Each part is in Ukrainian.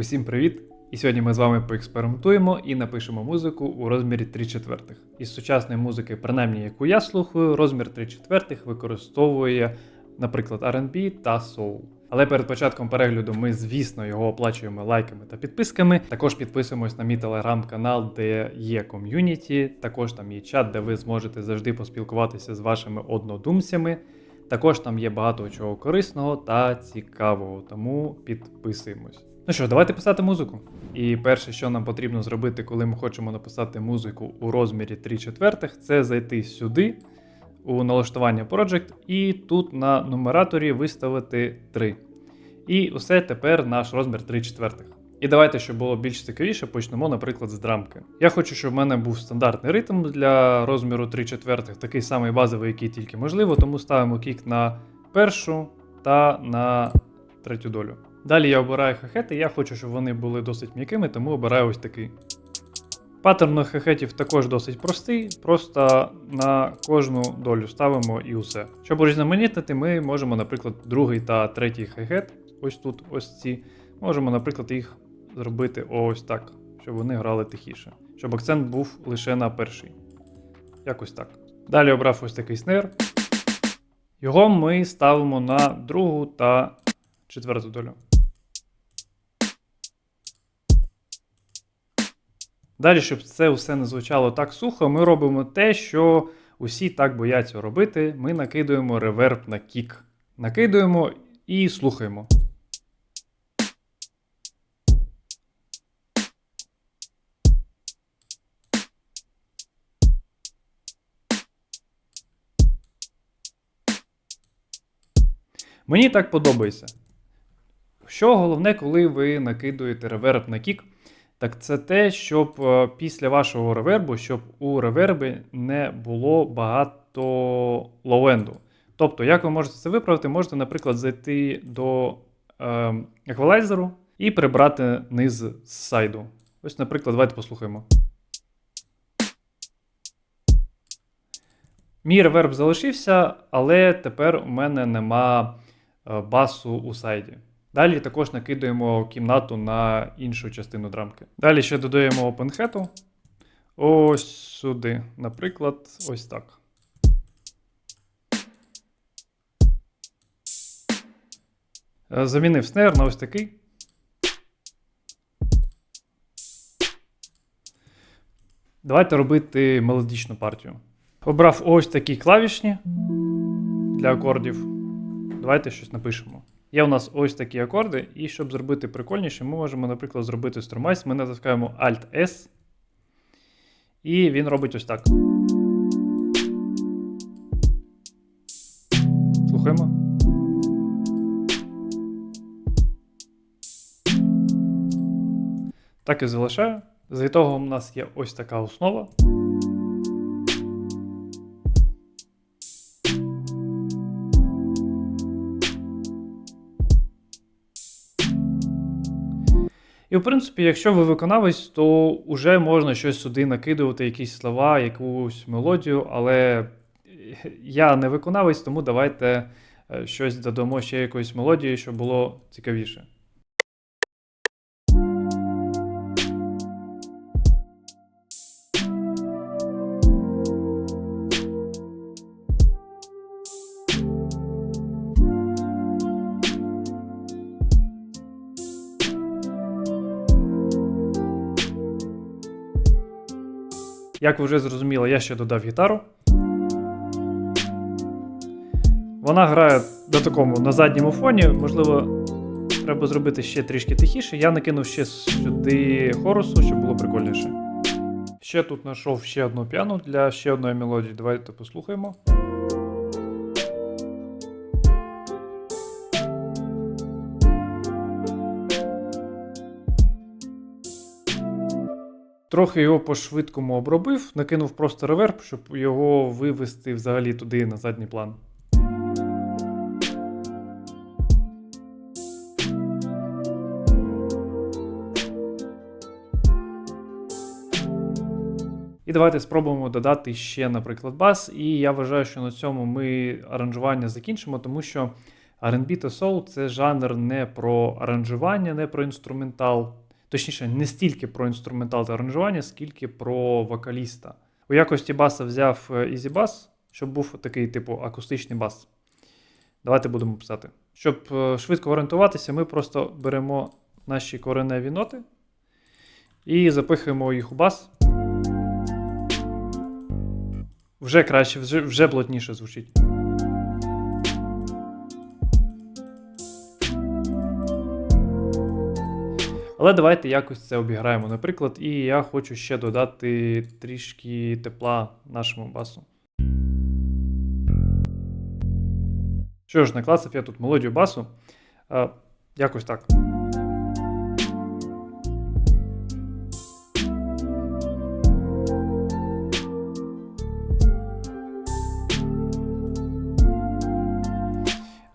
Усім привіт! І сьогодні ми з вами поекспериментуємо і напишемо музику у розмірі 3 четвертих. Із сучасної музики, принаймні яку я слухаю, розмір 3 четвертих використовує, наприклад, R&B та Soul. Але перед початком перегляду ми, звісно, його оплачуємо лайками та підписками. Також підписуємось на мій телеграм-канал, де є ком'юніті. Також там є чат, де ви зможете завжди поспілкуватися з вашими однодумцями. Також там є багато чого корисного та цікавого, тому підписуємось. Ну що, давайте писати музику. І перше, що нам потрібно зробити, коли ми хочемо написати музику у розмірі 3 четвертих, це зайти сюди у налаштування Project і тут на нумераторі виставити 3. І усе тепер наш розмір 3 четвертих. І давайте, щоб було більш цікавіше, почнемо, наприклад, з драмки. Я хочу, щоб в мене був стандартний ритм для розміру 3 четвертих, такий самий базовий, який тільки можливо, тому ставимо кік на першу та на третю долю. Далі я обираю хехети, я хочу, щоб вони були досить м'якими, тому обираю ось такий. Паттерн на хехетів також досить простий, просто на кожну долю ставимо і усе. Щоб урізноманітнити, ми можемо, наприклад, другий та третій хехет, ось тут, ось ці, можемо, наприклад, їх зробити ось так, щоб вони грали тихіше, щоб акцент був лише на перший. Якось так. Далі обрав ось такий снейр. Його ми ставимо на другу та четверту долю. Далі, щоб це все не звучало так сухо, ми робимо те, що усі так бояться робити. Ми накидуємо реверб на кік. Накидуємо і слухаємо. Мені так подобається. Що головне, коли ви накидуєте реверб на кік, так це те, щоб е, після вашого ревербу, щоб у ревербі не було багато лоуенду. Тобто, як ви можете це виправити, можете, наприклад, зайти до е, еквалайзеру і прибрати низ з сайду. Ось, наприклад, давайте послухаємо. Мій реверб залишився, але тепер у мене нема е, басу у сайді. Далі також накидуємо кімнату на іншу частину драмки. Далі ще додаємо опенхету. Ось сюди. Наприклад, ось так. Е, Замінив снейр на ось такий. Давайте робити мелодичну партію. Обрав ось такі клавішні для акордів. Давайте щось напишемо. Є у нас ось такі акорди, і щоб зробити прикольніше, ми можемо, наприклад, зробити струмайс. Ми натискаємо Alt-S, і він робить ось так. Слухаємо. Так і залишаю. З того у нас є ось така основа. І, в принципі, якщо ви виконавець, то вже можна щось сюди накидувати, якісь слова, якусь мелодію, але я не виконавець, тому давайте е, щось додамо ще якоїсь мелодії, щоб було цікавіше. Як ви вже зрозуміли, я ще додав гітару. Вона грає на такому на задньому фоні. Можливо, треба зробити ще трішки тихіше. Я накинув ще сюди хорусу, щоб було прикольніше. Ще тут знайшов ще одну піану для ще одної мелодії. Давайте послухаємо. Трохи його по-швидкому обробив, накинув просто реверб, щоб його вивести взагалі туди на задній план. І давайте спробуємо додати ще, наприклад, бас. І я вважаю, що на цьому ми аранжування закінчимо, тому що R&B та soul – це жанр не про аранжування, не про інструментал. Точніше, не стільки про інструментал та аранжування, скільки про вокаліста. У якості баса взяв е, Easy Bass, щоб був такий, типу, акустичний бас. Давайте будемо писати. Щоб е, швидко орієнтуватися, ми просто беремо наші кореневі ноти і запихуємо їх у бас. Вже краще, вже, вже плотніше звучить. Але давайте якось це обіграємо. Наприклад, і я хочу ще додати трішки тепла нашому басу. Що ж, наклацав я тут мелодію басу. Е, якось так.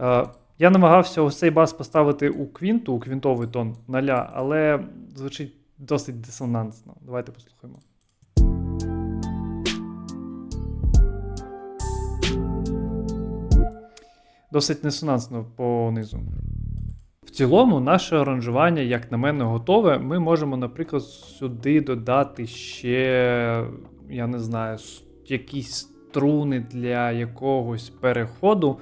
Е, я намагався ось цей бас поставити у квінту, у квінтовий тон ноля, але звучить досить дисонансно. Давайте послухаємо. Досить несонансно по низу. В цілому, наше аранжування, як на мене, готове. Ми можемо, наприклад, сюди додати ще, я не знаю, якісь струни для якогось переходу.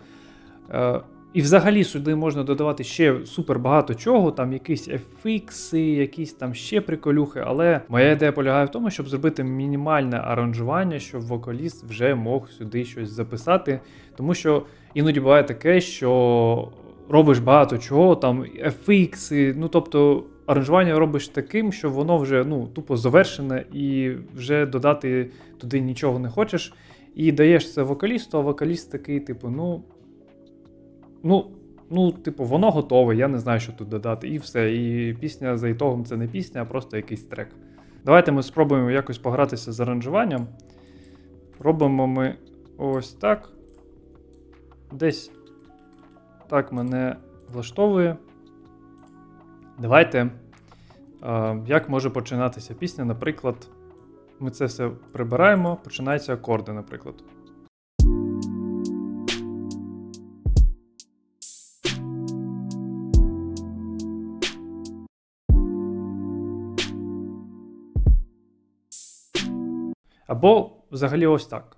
І взагалі сюди можна додавати ще супер багато чого, там якісь FX, якісь там ще приколюхи. Але моя ідея полягає в тому, щоб зробити мінімальне аранжування, щоб вокаліст вже мог сюди щось записати. Тому що іноді буває таке, що робиш багато чого, там FX, ну тобто. Аранжування робиш таким, що воно вже ну, тупо завершене, і вже додати туди нічого не хочеш. І даєш це вокалісту, а вокаліст такий, типу, ну, Ну, ну, типу, воно готове, я не знаю, що тут додати, і все. І пісня за ітогом це не пісня, а просто якийсь трек. Давайте ми спробуємо якось погратися з аранжуванням. Робимо ми ось так. Десь так мене влаштовує. Давайте. Як може починатися пісня? Наприклад, ми це все прибираємо, починаються акорди, наприклад. Або взагалі ось так.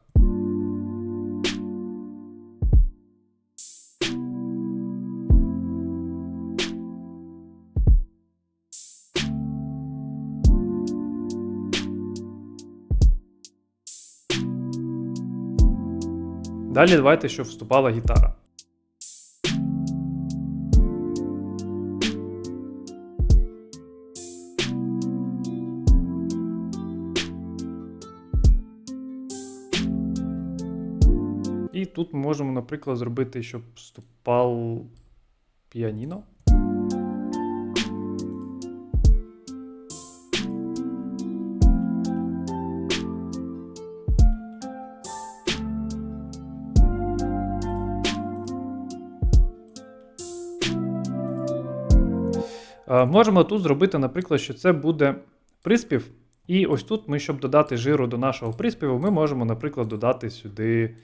Далі давайте, щоб вступала гітара. І тут можемо, наприклад, зробити, щоб вступав піаніно. Можемо тут зробити, наприклад, що це буде приспів. І ось тут ми, щоб додати жиру до нашого приспіву, ми можемо, наприклад, додати сюди,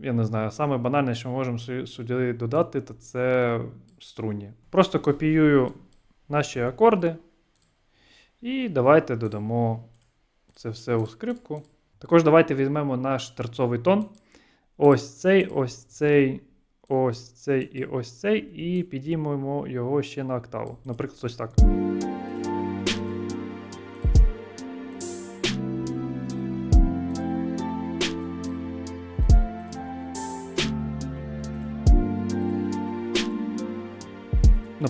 я не знаю, саме банальне, що ми можемо сюди додати, то це струні. Просто копіюю наші акорди. І давайте додамо це все у скрипку. Також давайте візьмемо наш терцовий тон. Ось цей, ось цей, ось цей і ось цей, і підіймемо його ще на октаву. Наприклад, ось так.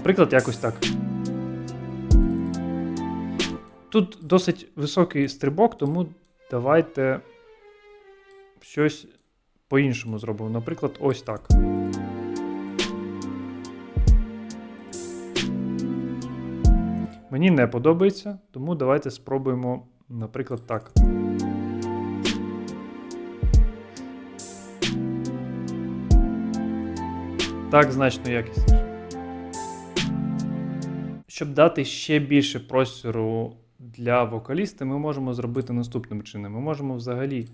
Наприклад, якось так. Тут досить високий стрибок, тому давайте щось по-іншому зробимо. Наприклад, ось так. Мені не подобається, тому давайте спробуємо, наприклад, так. Так, значно якісніше. Щоб дати ще більше простору для вокаліста, ми можемо зробити наступним чином. Ми можемо взагалі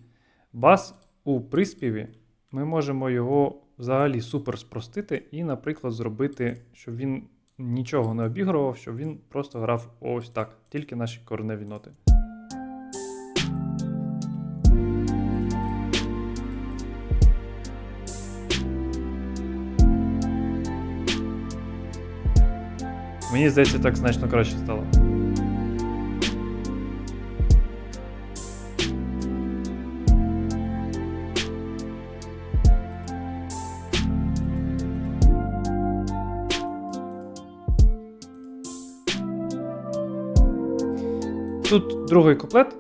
бас у приспіві, ми можемо його взагалі супер спростити і, наприклад, зробити, щоб він нічого не обігрував, щоб він просто грав ось так, тільки наші кореневі ноти. Мені здається, так значно краще стало. Тут другий куплет.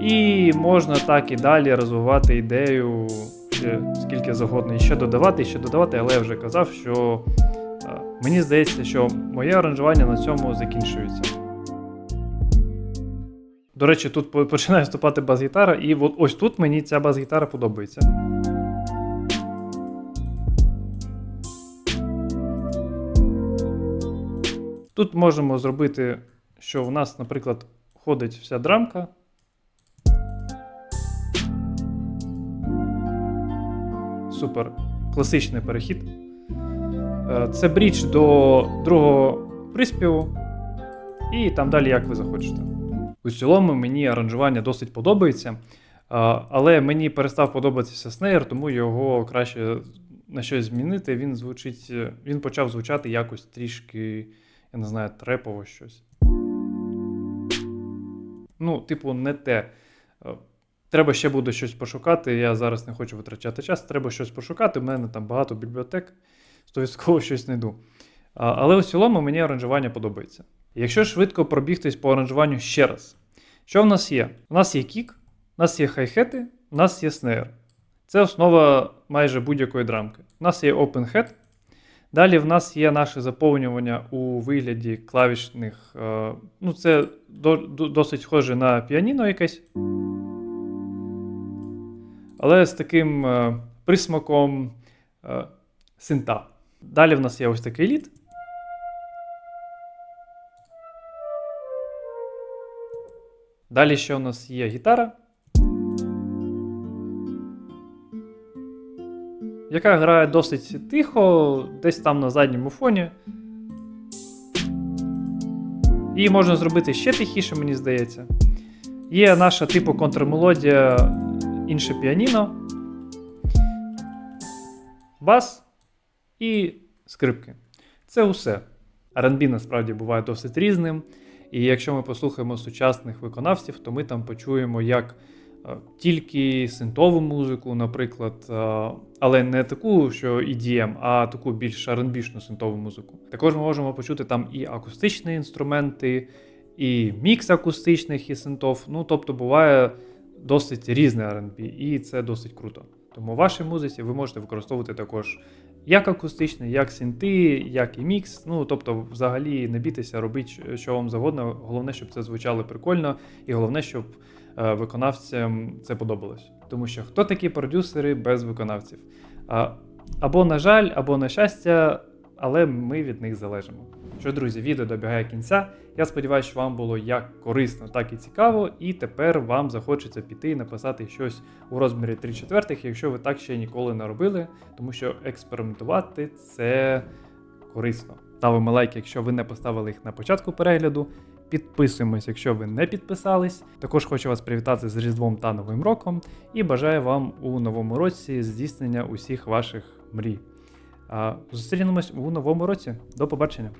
І можна так і далі розвивати ідею ще скільки завгодно, і ще додавати, і ще додавати, але я вже казав, що мені здається, що моє аранжування на цьому закінчується. До речі, тут починає вступати бас-гітара, і ось тут мені ця бас-гітара подобається. Тут можемо зробити, що у нас, наприклад, ходить вся драмка. Супер класичний перехід. Е, Це брідж до другого приспіву, і там далі, як ви захочете. У цілому мені аранжування досить подобається, е, але мені перестав подобатися снейр, тому його краще на щось змінити. Він звучить, е, він почав звучати якось трішки, я не знаю, трепово щось. Ну, типу, не те. Треба ще буде щось пошукати. Я зараз не хочу витрачати час. Треба щось пошукати. У мене там багато бібліотек, стовідсотково щось знайду. Але у цілому мені аранжування подобається. Якщо швидко пробігтись по аранжуванню ще раз, що в нас є? У нас є кік, у нас є хай-хети, у нас є снейр. Це основа майже будь-якої драмки. У нас є open head. Далі в нас є наше заповнювання у вигляді клавішних. е, Ну, це до- до- досить схоже на піаніно якесь. Але з таким е, присмаком е, синта. Далі в нас є ось такий лід. Далі ще у нас є гітара, яка грає досить тихо, десь там на задньому фоні. Її можна зробити ще тихіше, мені здається. Є наша типу контрмелодія інше піаніно, бас і скрипки. Це усе. R&B насправді буває досить різним. І якщо ми послухаємо сучасних виконавців, то ми там почуємо як е, тільки синтову музику, наприклад, е, але не таку, що EDM, а таку більш R&B-шну синтову музику. Також ми можемо почути там і акустичні інструменти, і мікс акустичних і синтов. Ну, тобто буває досить різне R&B, і це досить круто. Тому в вашій музиці ви можете використовувати також як акустичний, як синти, як і мікс. Ну тобто, взагалі не бійтеся, робіть що вам завгодно. Головне, щоб це звучало прикольно, і головне, щоб е, виконавцям це подобалось. Тому що хто такі продюсери без виконавців? Або на жаль, або на щастя, але ми від них залежимо. Що, друзі, відео добігає кінця. Я сподіваюся, що вам було як корисно, так і цікаво, і тепер вам захочеться піти і написати щось у розмірі 3 четвертих, якщо ви так ще ніколи не робили, тому що експериментувати це корисно. Ставимо лайк, якщо ви не поставили їх на початку перегляду. Підписуємось, якщо ви не підписались. Також хочу вас привітати з Різдвом та Новим роком і бажаю вам у новому році здійснення усіх ваших мрій. Зустрінемось у новому році. До побачення!